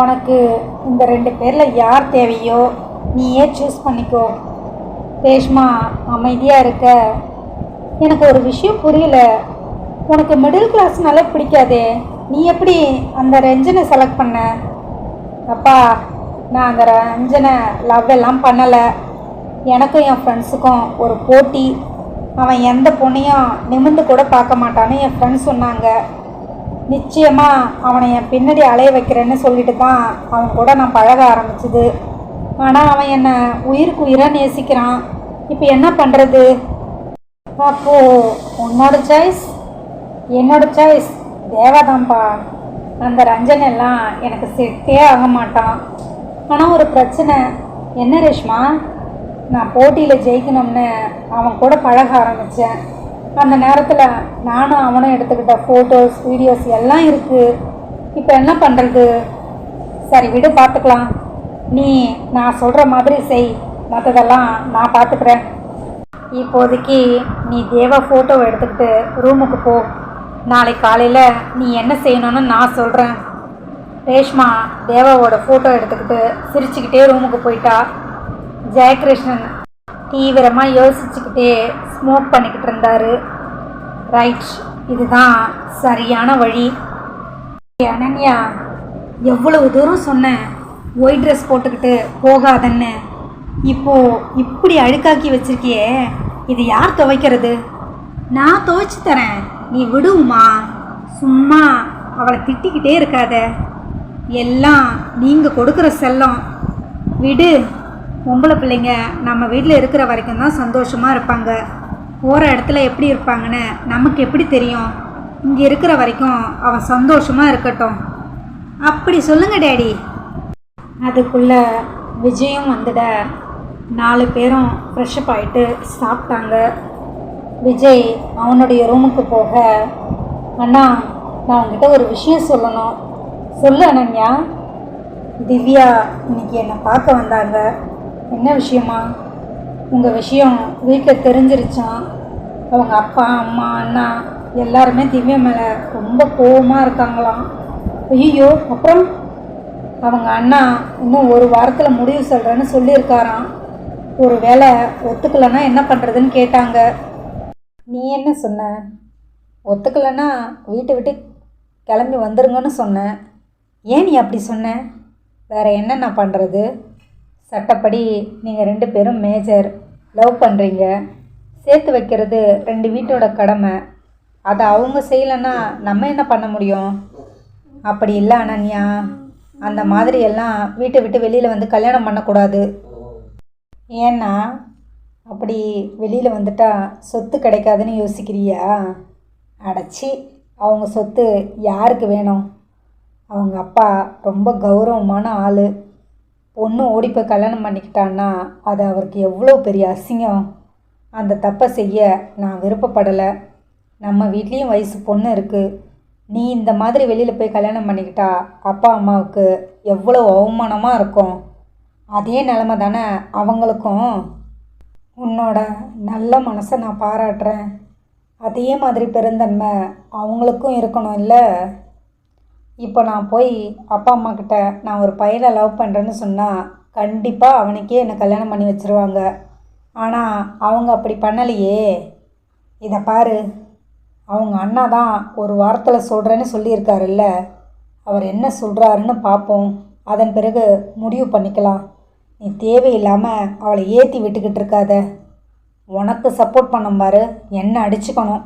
உனக்கு இந்த ரெண்டு பேரில் யார் தேவையோ நீயே சூஸ் பண்ணிக்கோ. ரேஷ்மா அமைதியாக இருக்க. எனக்கு ஒரு விஷயம் புரியல. உனக்கு மிடில் கிளாஸ்னால பிடிக்காதே. நீ எப்படி அந்த ரஞ்சனை செலக்ட் பண்ண? அப்பா நான் அந்த ரஞ்சனை லவ் எல்லாம் பண்ணலை. எனக்கும் என் ஃப்ரெண்ட்ஸுக்கும் ஒரு போட்டி. அவன் எந்த பொண்ணையும் நிமிர்ந்து கூட பார்க்க மாட்டான்னு என் ஃப்ரெண்ட்ஸ் சொன்னாங்க. நிச்சயமாக அவனை என் பின்னாடி அலைய வைக்கிறேன்னு சொல்லிட்டு தான் அவன் கூட நான் பழக ஆரம்பிச்சது. ஆனால் அவன் என்னை உயிருக்கு உயிராக நேசிக்கிறான். இப்போ என்ன பண்ணுறது அப்போது உன்னோட சாய்ஸ் என்னோட சாய்ஸ் தேவாதான்ப்பா அந்த ரஞ்சன் எல்லாம் எனக்கு செட்டே ஆக மாட்டான். ஆனால் ஒரு பிரச்சனை. என்ன ரேஷ்மா? நான் போட்டியில் ஜெயிக்கணும்னு அவன் கூட பழக ஆரம்பித்தேன் அந்த நேரத்தில் நானும் அவனும் எடுத்துக்கிட்ட ஃபோட்டோஸ் வீடியோஸ் எல்லாம் இருக்குது இப்போ என்ன பண்ணுறது சரி விடு பார்த்துக்கலாம் நீ நான் சொல்கிற மாதிரி செய். மற்றதெல்லாம் நான் பார்த்துக்கிறேன் இப்போதைக்கு நீ தேவா ஃபோட்டோவை எடுத்துக்கிட்டு ரூமுக்கு போ. நாளை காலையில் நீ என்ன செய்யணும்னு நான் சொல்கிறேன் ரேஷ்மா தேவாவோட ஃபோட்டோ எடுத்துக்கிட்டு சிரிச்சுக்கிட்டே ரூமுக்கு போயிட்டா. ஜெயகிருஷ்ணன் தீவிரமாக யோசிச்சுக்கிட்டே ஸ்மோக் பண்ணிக்கிட்டு இருந்தாரு. ரைட் இதுதான் சரியான வழி. அனன்யா எவ்வளவு தூரம் சொன்னேன் ஒயிட் ட்ரெஸ் போட்டுக்கிட்டு போகாதன்னு. இப்போது இப்படி அழுக்காக்கி வச்சிருக்கியே இது யார் துவைக்கிறது? நான் துவைச்சி தரேன். நீ விடுவுமா? சும்மா அவளை திட்டிக்கிட்டே இருக்காத. எல்லாம் நீங்கள் கொடுக்குற செல்லம். விடு. பொம்பளை பிள்ளைங்க நம்ம வீட்டில் இருக்கிற வரைக்கும் தான் சந்தோஷமாக இருப்பாங்க. போகிற இடத்துல எப்படி இருப்பாங்கன்னு நமக்கு எப்படி தெரியும்? இங்கே இருக்கிற வரைக்கும் அவன் சந்தோஷமாக இருக்கட்டும். அப்படி சொல்லுங்கள் டேடி. அதுக்குள்ளே விஜயும் வந்துட நாலு பேரும் ஃப்ரெஷ்அப் ஆகிட்டு சாப்பிட்டாங்க. விஜய் அவனுடைய ரூமுக்கு போக அண்ணா நான் உங்ககிட்ட ஒரு விஷயம் சொல்லணும். சொல்லு அனன்யா. திவ்யா இன்னைக்கு என்னை பார்க்க வந்தாங்க. என்ன விஷயமா? உங்கள் விஷயம் வீட்டில் தெரிஞ்சிருச்சான் அவங்க அப்பா அம்மா அண்ணா எல்லாருமே திவ்யா மேலே ரொம்ப கோவமாக இருக்காங்களாம். ஐயோ அப்புறம்? அவங்க அண்ணா இன்னும் ஒரு வாரத்தில் முடிவு சொல்கிறேன்னு சொல்லியிருக்காராம். ஒரு வேளை ஒத்துக்கலைன்னா என்ன பண்ணுறதுன்னு கேட்டாங்க. நீ என்ன சொன்ன? ஒத்துக்கலைன்னா வீட்டை விட்டு கிளம்பி வந்துருங்கன்னு சொன்னேன் ஏன் நீ அப்படி சொன்ன? வேறு என்ன நான் பண்ணுறது சட்டப்படி நீங்கள் ரெண்டு பேரும் மேஜர் லவ் பண்ணுறீங்க சேர்த்து வைக்கிறது ரெண்டு வீட்டோட கடமை. அதை அவங்க செய்யலைன்னா நம்ம என்ன பண்ண முடியும்? அப்படி இல்லை அனன்யா. அந்த மாதிரி எல்லாம் வீட்டை விட்டு வெளியில் வந்து கல்யாணம் பண்ணக்கூடாது. ஏன்னா அப்படி வெளியில் வந்துட்டா சொத்து கிடைக்காதுன்னு யோசிக்கிறியா? அடைச்சி அவங்க சொத்து யாருக்கு வேணும்? அவங்க அப்பா ரொம்ப கௌரவமான ஆள். பொண்ணு ஓடி போய் கல்யாணம் பண்ணிக்கிட்டான்னா அது அவருக்கு எவ்வளோ பெரிய அசிங்கம். அந்த தப்பை செய்ய நான் விருப்பப்படலை. நம்ம வீட்லேயும் வயசு பொண்ணு இருக்குது நீ இந்த மாதிரி வெளியில் போய் கல்யாணம் பண்ணிக்கிட்டா அப்பா அம்மாவுக்கு எவ்வளோ அவமானமாக இருக்கும். அதே நிலமை தானே அவங்களுக்கும். உன்னோட நல்ல மனசை நான் பாராட்டுறேன். அதே மாதிரி பெருந்தன்மை அவங்களுக்கும் இருக்கணும் இல்லை? இப்போ நான் போய் அப்பா அம்மா கிட்ட நான் ஒரு பையனை லவ் பண்ணுறேன்னு சொன்னால் கண்டிப்பாக அவனுக்கே என்னை கல்யாணம் பண்ணி வச்சிருவாங்க. ஆனால் அவங்க அப்படி பண்ணலையே. இதை பாரு. அவங்க அண்ணா தான் ஒரு வாரத்தில் சொல்கிறேன்னு சொல்லியிருக்காருல்ல. அவர் என்ன சொல்கிறாருன்னு பார்ப்போம் அதன் பிறகு முடிவு பண்ணிக்கலாம். நீ தேவையில்லாமல் அவளை ஏற்றி விட்டுக்கிட்டு இருக்காத. உனக்கு சப்போர்ட் பண்ணும் பாரு என்ன அடிச்சுக்கணும்?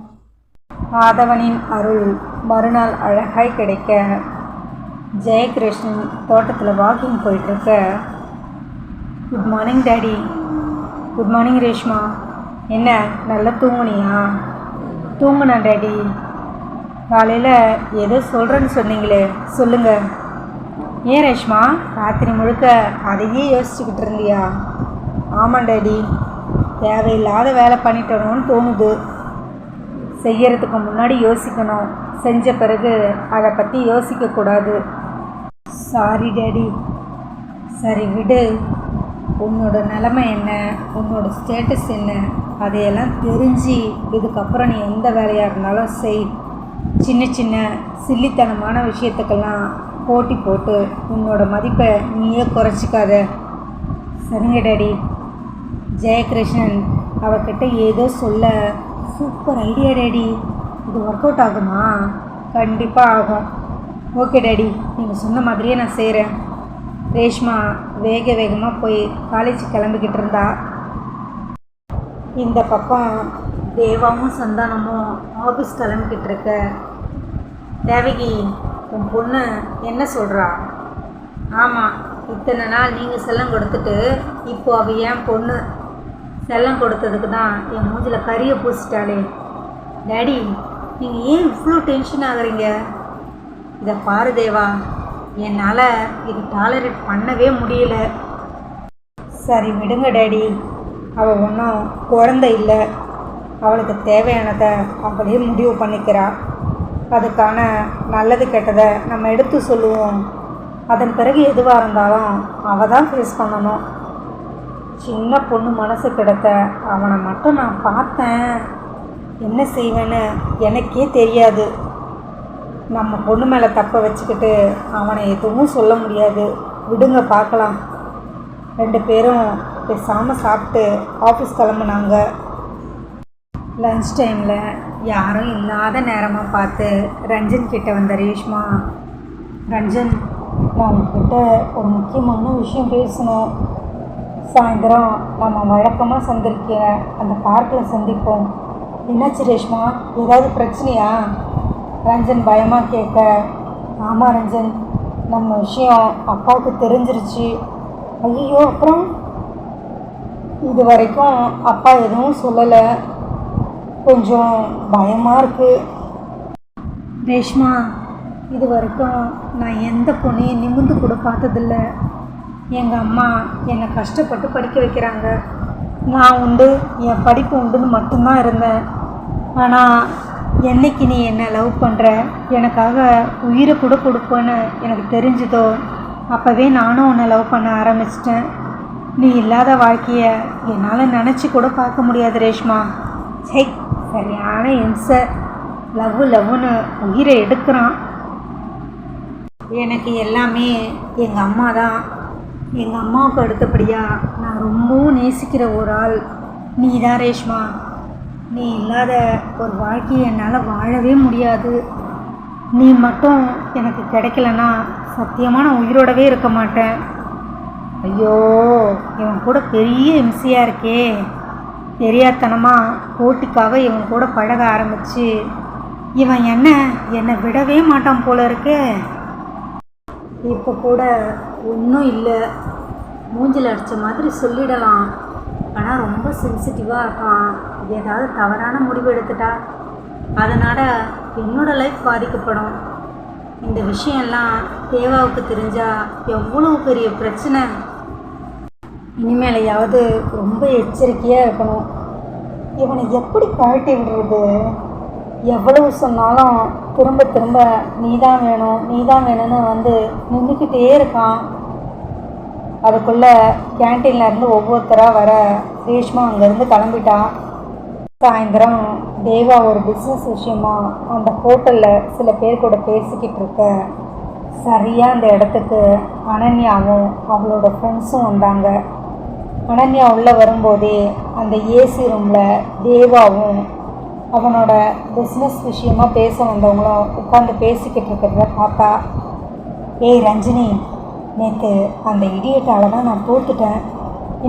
ஆதவனின் அருள் மறுநாள் அழகாய் கிடைக்க ஜெயகிருஷ்ணன் தோட்டத்தில் வாக்கிங் போயிட்டுருக்க. Good morning daddy good morning Reshma. என்ன நல்லா தூங்குனியா? தூங்குனா டேடி காலையில் எதோ சொல்கிறேன்னு சொன்னீங்களே சொல்லுங்கள் ஏன் ரேஷ்மா? ராத்திரி முழுக்க அதையே யோசிச்சுக்கிட்டு இருந்தியா? ஆமாம் டேடி தேவையில்லாத வேலை பண்ணிட்டணும்னு தோணுது. செய்யறதுக்கு முன்னாடி யோசிக்கணும். செஞ்ச பிறகு அதை பற்றி யோசிக்கக்கூடாது சாரி டேடி சரி விடு. உன்னோட நிலமை என்ன? உன்னோட ஸ்டேட்டஸ் என்ன? அதையெல்லாம் தெரிஞ்சு இதுக்கப்புறம் நீ எந்த வேலையாக இருந்தாலும் செய். சின்ன சின்ன சில்லித்தனமான விஷயத்துக்கெல்லாம் போட்டி போட்டு உன்னோட மதிப்பை நீயே குறைச்சிக்காத. சரிங்க டேடி ஜெயகிருஷ்ணன் அவர்கிட்ட ஏதோ சொல்ல சூப்பர் ஐடியா டேடி. இது ஒர்க் அவுட் ஆகுமா? கண்டிப்பாக ஆகும். Okay daddy. நீங்கள் சொன்ன மாதிரியே நான் செய்கிறேன் ரேஷ்மா வேக வேகமாக போய் காலேஜ் கிளம்பிக்கிட்டு இருந்தா. இந்த பக்கம் தேவாவும் சந்தானமும் ஆஃபீஸ் கிளம்பிக்கிட்டு இருக்க. தேவகி உன் பொண்ணு என்ன சொல்கிறா ஆமாம் இத்தனை நாள் நீங்கள் செல்லம் கொடுத்துட்டு இப்போ அவள் என் பொண்ணு செல்லம் கொடுத்ததுக்கு தான் என் மூஞ்சில் கறியை பூசிட்டாளே. டேடி நீங்கள் ஏன் இவ்வளோ டென்ஷன் ஆகுறீங்க? இதை பாரு தேவா என்னால் இது டாலரேட் பண்ணவே முடியல. சரி விடுங்க டேடி. அவள் ஒன்றும் குழந்தை இல்லை. அவளுக்கு தேவையானதை அவளே முடிவு பண்ணிக்கிறாள் அதுக்கான நல்லது கெட்டதை நம்ம எடுத்து சொல்லுவோம். அதன் பிறகு எதுவாக இருந்தாலும் அவள் தான் ஃபேஸ் பண்ணணும். சின்ன பொண்ணு மனசு கிடத்த அவனை மட்டும் நான் பார்த்தேன். என்ன செய்வேன்னு எனக்கே தெரியாது. நம்ம பொண்ணு மேலே தப்பை வச்சுக்கிட்டு அவனை எதுவும் சொல்ல முடியாது. விடுங்க பார்க்கலாம். ரெண்டு பேரும் பேசாமல் சாப்பிட்டு ஆஃபீஸ் கிளம்புனாங்க. லன்ச் டைமில் யாரும் இல்லாத நேரமாக பார்த்து ரஞ்சன் கிட்டே வந்த ரேஷ்மா ரஞ்சன் நான் உங்ககிட்ட ஒரு முக்கியமான விஷயம் பேசணும். சாயந்தரம் நம்ம வழக்கமாக சந்திருக்கிற அந்த பார்க்கில் சந்திப்போம். என்னாச்சு ரேஷ்மா ஏதாவது பிரச்சனையா? ரஞ்சன் பயமாக கேட்க ஆமாம் ரஞ்சன் நம்ம விஷயம் அப்பாவுக்கு தெரிஞ்சிருச்சு. ஐயோ அப்புறம்? இது வரைக்கும் அப்பா எதுவும் சொல்லலை. கொஞ்சம் பயமாக இருக்குது ரேஷ்மா இது வரைக்கும் நான் எந்த பொண்ணையும் நிமிந்து கூட பார்த்ததில்ல. எங்கள் அம்மா என்னை கஷ்டப்பட்டு படிக்க வைக்கிறாங்க. நான் உண்டு என் படிப்பு உண்டுன்னு மட்டும்தான் இருந்தேன். ஆனால் என்னைக்கு நீ என்னை லவ் பண்ணுற எனக்காக உயிரை கூட கொடுப்பேன்னு எனக்கு தெரிஞ்சுதோ? அப்போவே நானும் உன்னை லவ் பண்ண ஆரம்பிச்சிட்டேன். நீ இல்லாத வாழ்க்கையை என்னால் நினச்சி கூட பார்க்க முடியாது ரேஷ்மா. சை சரியான இம்சை. லவ் லவ்னு உயிரை எடுக்கிறான். எனக்கு எல்லாமே எங்கள் அம்மா தான். எங்கள் அம்மாவுக்கு அடுத்தபடியாக நான் ரொம்பவும் நேசிக்கிற ஒரு ஆள். நீ தான் ரேஷ்மா. நீ இல்லாத ஒரு வாழ்க்கையை என்னால் வாழவே முடியாது. நீ மட்டும் எனக்கு கிடைக்கலனா சத்தியமாக நான் உயிரோடவே இருக்க மாட்டேன். ஐயோ இவன் கூட பெரிய இம்சையாக இருக்கே. தெரியாதனமாக போட்டிக்காக இவன் கூட பழக ஆரம்பிச்சு இவன் என்ன என்னை விடவே மாட்டான் போல இருக்கே. இப்போ கூட ஒன்றும் இல்லை. மூஞ்சில் அடித்த மாதிரி சொல்லிடலாம். ஆனால் ரொம்ப சென்சிட்டிவாக இருக்கான். ஏதாவது தவறான முடிவு எடுத்துட்டா? அதனால் என்னோட லைஃப் பாதிக்கப்படும். இந்த விஷயம்லாம் தேவாவுக்கு தெரிஞ்சால் எவ்வளோ பெரிய பிரச்சனை? இனிமேலையாவது ரொம்ப எச்சரிக்கையாக இருக்கணும். இவனை எப்படி கழட்டி விடுறது? எவ்வளவு சொன்னாலும் திரும்ப திரும்ப நீ தான் வேணும் நீ தான் வேணும்னு வந்து நின்றுக்கிட்டே இருக்கான். அதுக்குள்ளே கேன்டீன்ல இருந்து ஒவ்வொருத்தராக வர ரேஷ்மா அங்கேருந்து கிளம்பிட்டா சாயந்தரம் தேவா ஒரு பிஸ்னஸ் விஷயமா அந்த ஹோட்டலில் சில பேர் கூட பேசிக்கிட்டு இருக்க. சரியாக அந்த இடத்துக்கு அனன்யாவும் அவளோட ஃப்ரெண்ட்ஸும் வந்தாங்க. அனன்யா உள்ளே வரும்போதே அந்த ஏசி ரூமில் தேவாவும் அவனோட பிஸ்னஸ் விஷயமாக பேச வந்தவங்களும் உட்காந்து பேசிக்கிட்டு இருக்கிறத பார்த்தா ஏய் ரஞ்சினி நேற்று அந்த இடியட்டால் தான் நான் தோத்துட்டேன்.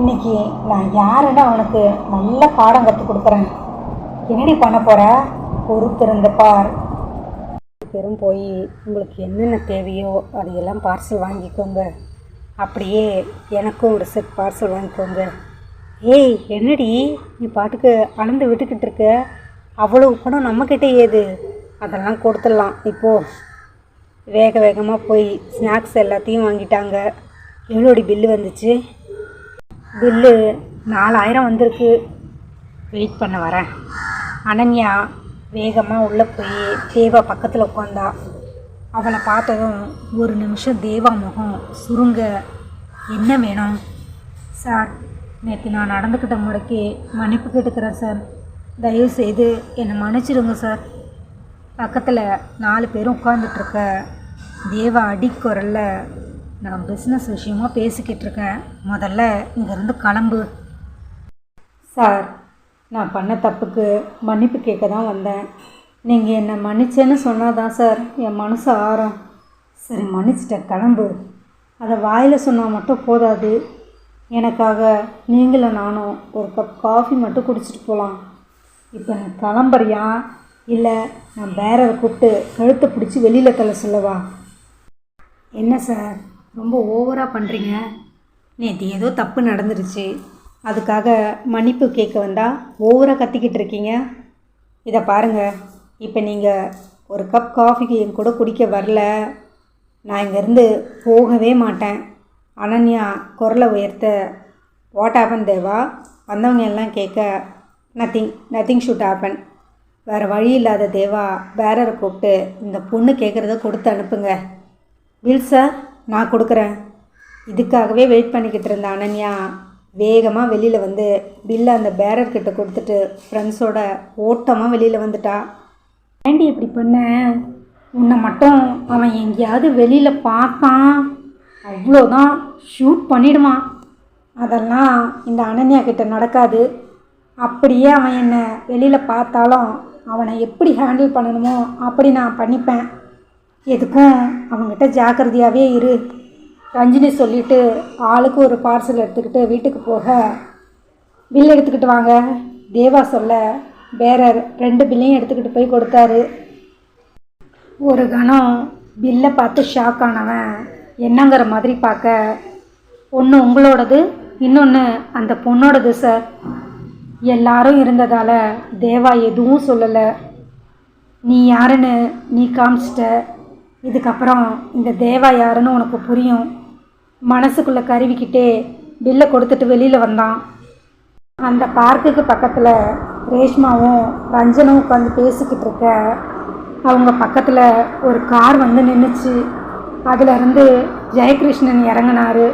இன்னைக்கு நான் யாருன்னு அவனுக்கு நல்ல பாடம் கற்றுக் கொடுக்குறேன். என்னடி பண்ண போகிற பொறுத்திருந்த பார். பெரும் போய் உங்களுக்கு என்னென்ன தேவையோ அதையெல்லாம் பார்சல் வாங்கிக்கோங்க அப்படியே எனக்கும் ஒரு செட் பார்சல் வாங்கிக்கோங்க ஏய் என்னடி? நீ பாட்டுக்கு அளந்து விட்டுக்கிட்டு இருக்க. அவ்வளவு பணம் நம்மக்கிட்ட ஏது? அதெல்லாம் கொடுத்துடலாம். இப்போது வேக வேகமாக போய் ஸ்நாக்ஸ் எல்லாத்தையும் வாங்கிட்டாங்க. எவ்வளோடி பில்லு வந்துச்சு? பில்லு நாலாயிரம் வந்திருக்கு. வெயிட் பண்ண வரேன். அனன்யா வேகமாக உள்ளே போய் தேவா பக்கத்தில் உட்காந்தா. அவளை பார்த்ததும் ஒரு நிமிஷம் தேவா முகம் சுருங்க. என்ன வேணும்? சார் நேற்று நான் நடந்துக்கிட்ட முறைக்கு மன்னிப்பு கேட்டுக்கிறேன் சார். தயவு செய்து என்னை மன்னிச்சிடுங்க சார் பக்கத்தில் நாலு பேரும் உட்காந்துட்ருக்க தேவா அடிக்குரலில் நான் பிஸ்னஸ் விஷயமா பேசிக்கிட்டு இருக்கேன் முதல்ல இங்கேருந்து கிளம்பு. சார் நான் பண்ண தப்புக்கு மன்னிப்பு கேட்க தான் வந்தேன். நீங்கள் என்னை மன்னிச்சேன்னு சொன்னால் தான் சார் என் மனசு ஆறும். சரி மன்னிச்சிட்டேன் கிளம்பு. அதை வாயில் சொன்னால் மட்டும் போதாது. எனக்காக நீங்களும் நானும் ஒரு கப் காஃபி மட்டும் குடிச்சிட்டு போகலாம் இப்போ நான் கிளம்புறியா? இல்லை நான் பேரரை கூப்பிட்டு கழுத்தை பிடிச்சி வெளியில் தள்ள சொல்லவா? என்ன சார்? ரொம்ப ஓவராக பண்ணுறீங்க நேற்று ஏதோ தப்பு நடந்துருச்சு. அதுக்காக மன்னிப்பு கேட்க வந்தால் ஓவராக கத்திக்கிட்டு இருக்கீங்க. இதை பாருங்கள் இப்போ நீங்கள் ஒரு கப் காஃபிக்கு என் கூட குடிக்க வரல. நான் இங்கேருந்து போகவே மாட்டேன். அனன்யா குரலை உயர்த்த வாட் ஆப்பன் தேவா வந்தவங்க எல்லாம் கேட்க நத்திங் நத்திங் ஷுட் ஆப்பன் வேறு வழி இல்லாத தேவா பேரரை கூப்பிட்டு இந்த பொண்ணு கேட்குறத கொடுத்து அனுப்புங்க. வில் சார் நான் கொடுக்குறேன். இதுக்காகவே வெயிட் பண்ணிக்கிட்டு இருந்த அனன்யா வேகமாக வெளியில் வந்து பில்லை அந்த பேரர்கிட்ட கொடுத்துட்டு ஃப்ரெண்ட்ஸோட ஓட்டமாக வெளியில் வந்துட்டா. ஏண்டி இப்படி பண்ண? உன்னை மட்டும் அவன் எங்கேயாவது வெளியில் பார்த்தான். அவ்வளோதான் ஷூட் பண்ணிடுவான். அதெல்லாம் இந்த அனன்யா கிட்ட நடக்காது. அப்படியே அவன் என்னை வெளியில் பார்த்தாலும் அவனை எப்படி ஹேண்டில் பண்ணணுமோ அப்படி நான் பண்ணிப்பேன். எதுக்கும் அவங்ககிட்ட ஜாக்கிரதையாகவே இரு. ரஞ்சினி சொல்லிட்டு ஆளுக்கு ஒரு பார்சல் எடுத்துக்கிட்டு வீட்டுக்கு போக. பில் எடுத்துக்கிட்டு வாங்க. தேவா சொல்ல பேரர் ரெண்டு பில்லையும் எடுத்துக்கிட்டு போய் கொடுத்தாரு. ஒரு கணம் பில்லை பார்த்து ஷாக் ஆனவன் என்னங்கிற மாதிரி பார்க்க. ஒன்று உங்களோடது இன்னொன்று அந்த பொண்ணோடது சார் எல்லாரும் இருந்ததால் தேவா எதுவும் சொல்லலை. நீ யாருன்னு நீ காமிச்சிட்ட. இதுக்கப்புறம் இந்த தேவா யாருன்னு உனக்கு புரியும். மனசுக்குள்ளே கருவிக்கிட்டே பில்லை கொடுத்துட்டு வெளியில் வந்தான். அந்த பார்க்குக்கு பக்கத்தில் ரேஷ்மாவும் ரஞ்சனும் உட்காந்து பேசிக்கிட்டு இருக்க அவங்க பக்கத்தில் ஒரு கார் வந்து நின்றுச்சு அதிலருந்து ஜெயகிருஷ்ணன் இறங்கினாரு.